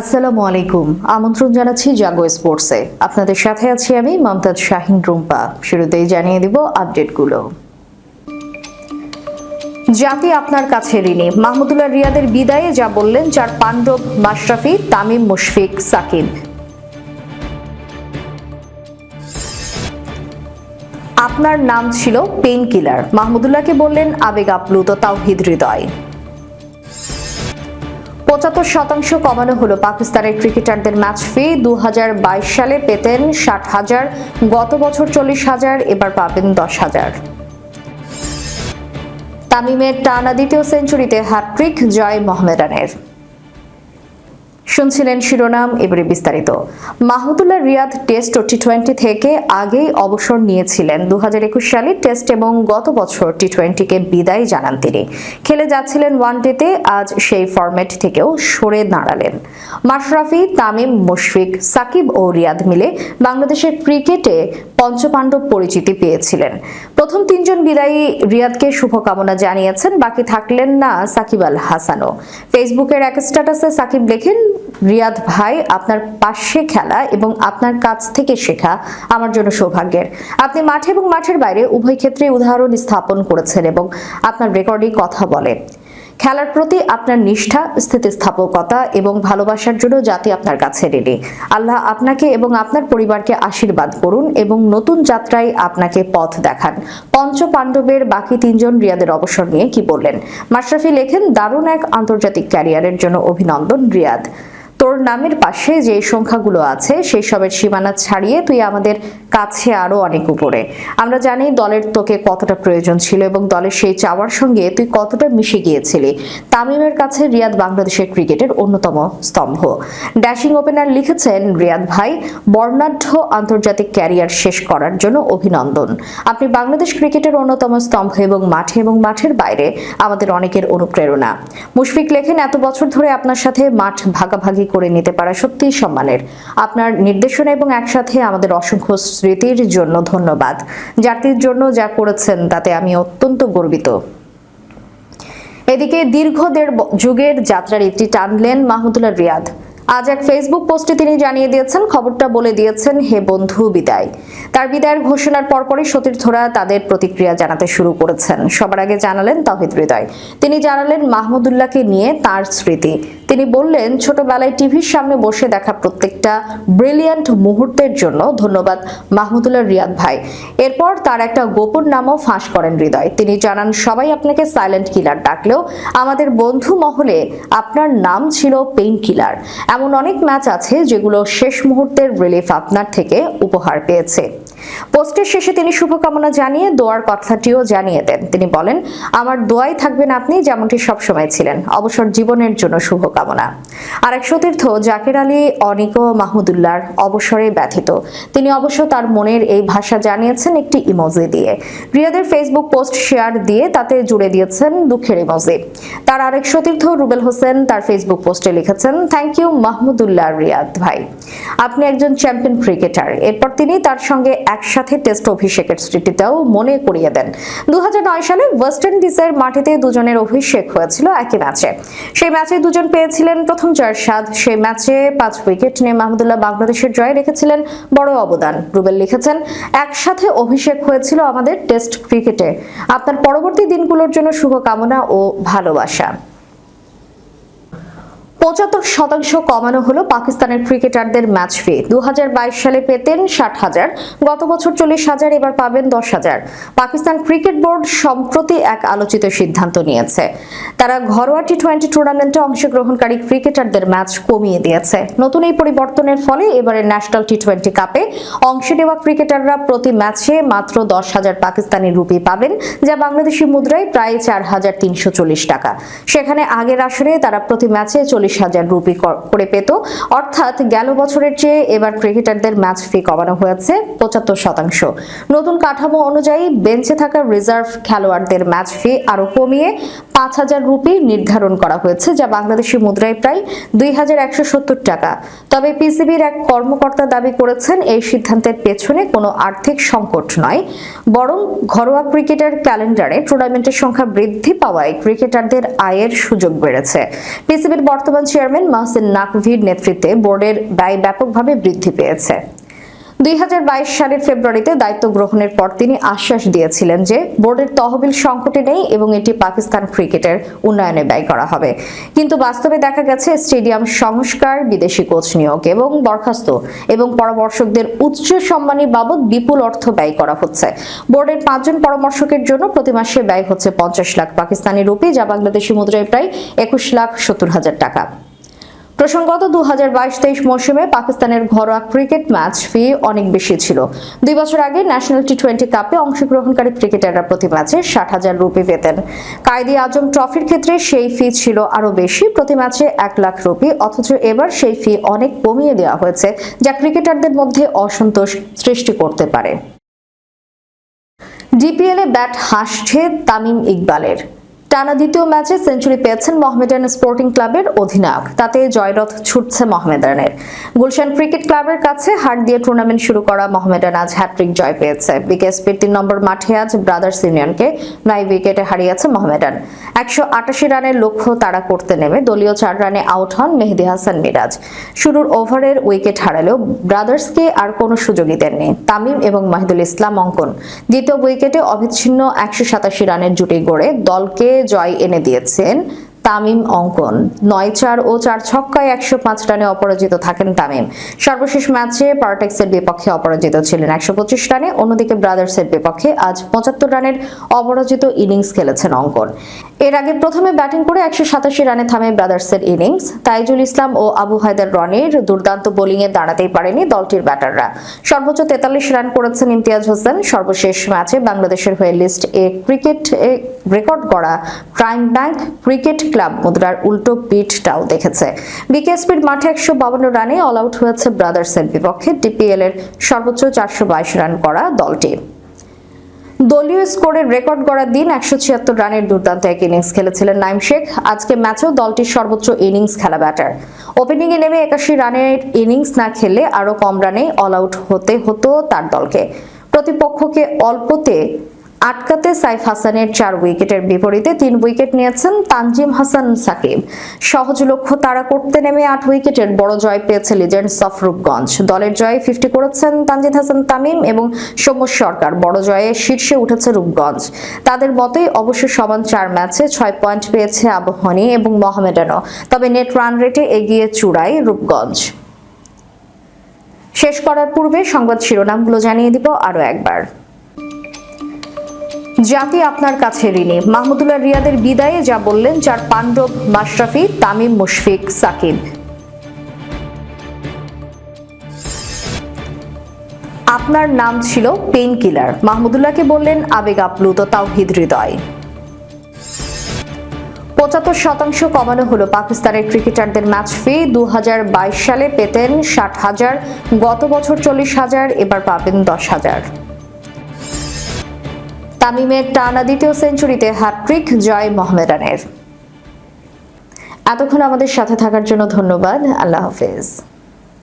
আসসালামু আলাইকুম। আমন্ত্রণ জানাচ্ছি জাগো স্পোর্টসে। আপনাদের সাথে আছি আমি মমতাজ শাহিন রুম্পা। শুরুতেই জানিয়ে দিব আপডেটগুলো। জাতি আপনার কাছে ঋণী। মাহমুদুল্লাহ রিয়াদের বিদায়ে যা বললেন যার পাণ্ডব মাশরাফি, তামিম, মুশফিক, সাকিব। আপনার নাম ছিল পেইন কিলার মাহমুদুল্লাহকে বললেন আবেগ আপ্লুত, তাওহিদ হৃদয়। পঁচাত্তর শতাংশ কমানো হলো পাকিস্তানের ক্রিকেটারদের ম্যাচ ফি। দু হাজার বাইশ সালে পেতেন ষাট হাজার, গত বছর চল্লিশ হাজার, এবার পাবেন দশ হাজার। তামিমের টানা দ্বিতীয় সেঞ্চুরিতে হ্যাট্রিক জয় মোহামেডানের। শুনছিলেন শিরোনাম, এবারে বিস্তারিত। মাহমুদুল্লাহ রিয়াদ টেস্ট ও টি টোয়েন্টি থেকে আগেই অবসর নিয়েছিলেন। দু হাজার একুশ সালে টেস্ট এবং গত বছর টি টোয়েন্টিকে বিদায় জানান তিনি। খেলে যাচ্ছিলেন ওয়ানডেতে, আজ সেই ফরম্যাট থেকেও সরে দাঁড়ালেন। মাশরাফি, তামিম, মুশফিক, সাকিব ও রিয়াদ মিলে বাংলাদেশের ক্রিকেটে পঞ্চপাণ্ডব পরিচিতি পেয়েছিলেন। প্রথম তিনজন বিদায়ী রিয়াদকে শুভকামনা জানিয়েছেন, বাকি থাকলেন না সাকিব আল হাসানও। ফেসবুকের এক স্ট্যাটাসে সাকিব লেখেন রিয়াদ ভাই, আপনার পাশে খেলা এবং আপনার কাছ থেকে শেখা আমার জন্য সৌভাগ্যের। আপনি মাঠে এবং মাঠের বাইরে উভয় ক্ষেত্রে উদাহরণ স্থাপন করেছেন এবং আপনার রেকর্ডে কথা বলে। খেলার প্রতি আপনার নিষ্ঠা, স্থিতিস্থাপকতা এবং ভালোবাসার জন্য জাতি আপনার কাছে রেডি। আল্লাহ আপনাকে এবং আপনার পরিবারকে আশীর্বাদ করুন এবং নতুন যাত্রায় আপনাকে পথ দেখান। পঞ্চ পাণ্ডবের বাকি তিনজন রিয়াদের অবসর নিয়ে কি বললেন? মাশরাফি লেখেন, দারুণ এক আন্তর্জাতিক ক্যারিয়ারের জন্য অভিনন্দন, রিয়াদ। তোর নামের পাশে যে সংখ্যাগুলো আছে সেই সবের সীমানা ছাড়িয়ে তুই আমাদের কাছে আরও অনেক উপরে। আমরা জানি দলের তোকে কতটা প্রয়োজন ছিল এবং দলের সেই চাওয়ার সঙ্গে তুই কতটা মিশে গিয়েছিলি। তামিমের কাছে রিয়াদ বাংলাদেশের ক্রিকেটের অন্যতম স্তম্ভ। ড্যাশিং ওপেনার লিখেছেন, রিয়াদ ভাই, বর্ণাঢ্য আন্তর্জাতিক ক্যারিয়ার শেষ করার জন্য অভিনন্দন। আপনি বাংলাদেশ ক্রিকেটের অন্যতম স্তম্ভ এবং মাঠে এবং মাঠের বাইরে আমাদের অনেকের অনুপ্রেরণা। মুশফিক লেখেন, এত বছর ধরে আপনার সাথে মাঠ ভাগাভাগি করে নিতে পারা সত্যিই সম্মানের। আপনার নির্দেশনা এবং একসাথে আমাদের অসংখ্য স্মৃতির জন্য ধন্যবাদ। জাতির জন্য যা করেছেন তাতে আমি অত্যন্ত গর্বিত। এদিকে দীর্ঘ দেড় যুগের যাত্রার একটি টানলেন মাহমুদুল্লাহ রিয়াদ। আজ এক ফেসবুক পোস্টে তিনি জানিয়ে দিয়েছেন, খবরটা বলে দিয়েছেন, হে বন্ধু, বিদায়। তার বিদায়ের ঘোষণার পরপরই সতীর্থরা তাদের প্রতিক্রিয়া জানাতে শুরু করেছেন। সবার আগে জানালেন তাহিদ হৃদয়। তিনি জানালেন মাহমুদুল্লাহকে নিয়ে তার স্মৃতি। তিনি বললেন, ছোটবেলায় টিভির সামনে বসে দেখা প্রত্যেকটা ব্রিলিয়ান্ট মুহূর্তের জন্য ধন্যবাদ মাহমুদুল্লাহ রিয়াদ ভাই। এরপর তার একটা গোপন নামও ফাঁস করেন হৃদয়। তিনি জানান, সবাই আপনাকে সাইলেন্ট কিলার ডাকলেও আমাদের বন্ধু মহলে আপনার নাম ছিল পেইন কিলার এমন অনেক ম্যাচ আছে যেগুলো শেষ মুহূর্তের রিলিফ আপনার থেকে উপহার পেয়েছে। পোস্টের শেষে তিনি শুভকামনা জানিয়ে, দোয়ার কথাটিও জানিয়ে দেন। তিনি বলেন, আমার দোয়াই থাকবেন আপনি যেমনটি সবসময় ছিলেন। অবসর জীবনের জন্য শুভকামনা। আরেক সতীর্থ, জাকির আলী অনিক মাহমুদুল্লাহর অবসরে ব্যথিত। তিনি অবশ্য তার মনের এই ভাষা জানিয়েছেন একটি ইমোজি দিয়ে। রিয়াদের ফেসবুক পোস্ট শেয়ার দিয়ে তাতে জুড়ে দিয়েছেন দুঃখের ইমোজি। তার আরেক সতীর্থ, রুবেল হোসেন, তার ফেসবুক পোস্টে লিখেছেন থ্যাংক ইউ মাহমুদুল্লাহ রিয়াদ ভাই। আপনি একজন চ্যাম্পিয়ন ক্রিকেটার। এরপর তিনি তার সঙ্গে একসাথে টেস্ট অভিষেকের স্মৃতিটাও মনে করিয়ে দেন। দু হাজার নয় সালে ওয়েস্ট ইন্ডিজের মাটিতে দুজনের অভিষেক হয়েছিল একই ম্যাচে। সেই ম্যাচে দুজন পেয়েছিলেন প্রথম জয়ের স্বাদ সেই ম্যাচে পাঁচ উইকেট নিয়ে মাহমুদুল্লাহ বাংলাদেশের জয়ে রেখেছিলেন বড় অবদান। রুবেল লিখেছেন, একসাথে অভিষেক হয়েছিল আমাদের টেস্ট ক্রিকেটে। আপনার পরবর্তী দিনগুলোর জন্য শুভকামনা ও ভালোবাসা। পঁচাত্তর শতাংশ কমানো হলো পাকিস্তানের ক্রিকেটারদের ম্যাচ ফি দুহাজার বাইশ সালে পেতেন ষাট হাজার, গত বছর চল্লিশ হাজার, এবার পাবেন দশ হাজার। পাকিস্তান ক্রিকেট বোর্ড সম্প্রতি এক আলোচিত সিদ্ধান্ত নিয়েছে। তারা ঘরোয়া টি টোয়েন্টি টুর্নামেন্টে অংশগ্রহণকারী ক্রিকেটারদের ম্যাচ কমিয়ে দিয়েছে। নতুন এই পরিবর্তনের ফলে এবারে ন্যাশনাল টি টোয়েন্টি কাপে অংশ নেওয়া ক্রিকেটাররা প্রতি ম্যাচে মাত্র দশ হাজার পাকিস্তানি রুপি পাবেন, যা বাংলাদেশি মুদ্রায় প্রায় চার হাজার তিনশো চল্লিশ টাকা। সেখানে আগের আসরে তারা প্রতি ম্যাচে চল্লিশ হাজার রুপি করে পেত। অর্থাৎ গেল বছরের চেয়ে এবার ক্রিকেটারদের ম্যাচ ফি কমানো হয়েছে পঁচাত্তর শতাংশ। নতুন কাঠামো অনুযায়ী বেঞ্চে থাকা রিজার্ভ খেলোয়াড়দের ম্যাচ ফি আরও কমিয়ে পাঁচ হাজার রুপি নির্ধারণ করা হয়েছে, যা বাংলাদেশি মুদ্রায় প্রায় দুই হাজার একশো সত্তর টাকা। তবে পিসিবির এক কর্মকর্তা দাবি করেছেন, এই সিদ্ধান্তের পেছনে কোনো আর্থিক সংকট নয়। বরং ঘরোয়া ক্রিকেটের ক্যালেন্ডারে টুর্নামেন্টের সংখ্যা বৃদ্ধি পাওয়ায় ক্রিকেটারদের আয়ের সুযোগ বেড়েছে। পিসিবির বর্তমান বর্তমান চেয়ারম্যান মাহসিন নাকভির নেতৃত্বে বোর্ডের ব্যয় ব্যাপকভাবে বৃদ্ধি পেয়েছে। দুই হাজার বাইশ সালের ফেব্রুয়ারিতে দায়িত্ব গ্রহণের পর তিনি আশ্বাস দিয়েছিলেন যে বোর্ডের তহবিল সংকটে নেই এবং এটি পাকিস্তান ক্রিকেটের উন্নয়নে ব্যয় করা হবে। কিন্তু বাস্তবে দেখা গেছে স্টেডিয়াম সংস্কার, বিদেশি কোচ নিয়োগ এবং বরখাস্ত এবং পরামর্শকদের উচ্চ সম্মানী বাবদ বিপুল অর্থ ব্যয় করা হচ্ছে। বোর্ডের পাঁচজন পরামর্শকের জন্য প্রতি মাসে ব্যয় হচ্ছে পঞ্চাশ লাখ পাকিস্তানি রুপি, যা বাংলাদেশি মুদ্রায় প্রায় একুশ লাখ সত্তর হাজার টাকা। প্রসঙ্গত দু হাজার বাইশ তেইশ মৌসুমে পাকিস্তানের ঘরোয়া ক্রিকেট ম্যাচ ফি অনেক বেশি ছিল। দুই বছর আগে ন্যাশনাল টি টোয়েন্টি কাপে অংশগ্রহণকারী ক্রিকেটাররা প্রতি ম্যাচে ষাট হাজার রুপি পেতেন। কায়দি আজম ট্রফির ক্ষেত্রে সেই ফি ছিল আরও বেশি। প্রতি ম্যাচে এক লাখ রুপি, অথচ এবার সেই ফি অনেক কমিয়ে দেওয়া হয়েছে, যা ক্রিকেটারদের মধ্যে অসন্তোষ সৃষ্টি করতে পারে। ডিপিএলে ব্যাট হাসছে তামিম ইকবালের। টানা দ্বিতীয় ম্যাচে সেঞ্চুরি পেয়েছেন মোহামেডান স্পোর্টিং ক্লাবের অধিনায়ক। তাতে জয়রথ ছুটছে মোহামেডানের। গুলশান ক্রিকেট ক্লাবের কাছে হার দিয়ে টুর্নামেন্ট শুরু করা মোহামেডান আজ হ্যাট্রিক জয় পেয়েছে। বিকেএসপির তিন নম্বর মাঠে আজ ব্রাদার্স ইউনিয়নকে নয় উইকেটে হারিয়েছে মোহামেডান। একশো আটাশি রানের লক্ষ্য তারা করতে নেমে দলীয় চার রানে আউট হন মেহেদি হাসান মিরাজ। শুরুর ওভারের উইকেট হারালেও ব্রাদার্সকে আর কোনো সুযোগই দেননি। তামিম এবং মাহিদুল ইসলাম অঙ্কন। দ্বিতীয় উইকেটে অবিচ্ছিন্ন একশো সাতাশি রানের জুটি গড়ে দলকে জয় এনে দিয়েছেন। তামিম অঙ্কন। নয় চার ও চার ছক্কায় একশো পাঁচ রানে অপরাজিত থাকেন তামিম। সর্বশেষ ম্যাচে পার্টেক্সের বিপক্ষে অপরাজিত ছিলেন একশো পঁচিশ রানে। অন্যদিকে ব্রাদার্সের বিপক্ষে আজ পঁচাত্তর রানের অপরাজিত ইনিংস খেলেছেন অঙ্কন। এর আগে প্রথমে ব্যাটিং করে একশো সাতাশি রানে থামে ব্রাদার্সের ইনিংস। তাইজুল ইসলাম ও আবু হায়দার রনির দুর্দান্ত বোলিংয়ে দাঁড়াতেই পারেনি দলটির ব্যাটাররা। সর্বোচ্চ তেতাল্লিশ রান করেছেন ইমতিয়াজ হোসেন। সর্বশেষ ম্যাচে বাংলাদেশের হয়ে লিস্ট এ ক্রিকেট রেকর্ড করা প্রাইম ব্যাংক ক্রিকেট ক্লাব মুদ্রার উল্টো পিঠটাও দেখেছে। বিকেএসপির মাঠে একশো বাবান্ন রানে অল আউট হয়েছে ব্রাদার্সের বিপক্ষে। ডিপিএল এর সর্বোচ্চ চারশো বাইশ রান করা দলটি। দলীয় স্কোরের রেকর্ড গড়ার দিন একশো ছিয়াত্তর রানের দুর্দান্ত এক ইনিংস খেলেছিলেন নাইম শেখ। আজকে ম্যাচেও দলটির সর্বোচ্চ ইনিংস খেলা ব্যাটার। ওপেনিংয়ে নেমে একাশি রানের ইনিংস না খেললে আরও কম রানে অল আউট হতে হতো তার দলকে। প্রতিপক্ষকে অল্পতে আটকাতে সাইফ হাসানের চার উইকেটের বিপরীতে তিন উইকেট নিয়েছেন তানজিম হাসান সাকিব। সহজ লক্ষ্য তাড়া করতে নেমে আট উইকেটের বড় জয় পেয়েছে লিজেন্ডস অফ রূপগঞ্জ। দলের জয়ে ফিফটি করেছেন তানজিদ হাসান তামিম এবং সৌম্য সরকার। বড় জয়ে শীর্ষে উঠেছে রূপগঞ্জ। তাদের মতোই অবশ্য সমান চার ম্যাচে ছয় পয়েন্ট পেয়েছে আবহানী এবং মোহামেডানও। তবে নেট রান রেটে এগিয়ে চূড়ায় রূপগঞ্জ। শেষ করার পূর্বে সংবাদ শিরোনামগুলো জানিয়ে দিব আরও একবার। জাতি আপনার কাছে ঋণী। মাহমুদুল্লাহ রিয়াদের বিদায়ে যা বললেন যার পাণ্ডব মাশরাফি, তামিম, মুশফিক, সাকিব। আপনার নাম ছিল পেইন কিলার মাহমুদুল্লাহকে বললেন, আবেগ আপ্লুত, তাওহিদ হৃদয়। পঁচাত্তর শতাংশ কমানো হলো পাকিস্তানের ক্রিকেটারদের ম্যাচ ফি। দু হাজার বাইশ সালে পেতেন ষাট হাজার, গত বছর চল্লিশ হাজার, এবার পাবেন দশ হাজার। তামিমের টানা দ্বিতীয় সেঞ্চুরিতে হ্যাট্রিক জয় মোহামেডানের। এতক্ষণ আমাদের সাথে থাকার জন্য ধন্যবাদ। আল্লাহ হাফেজ।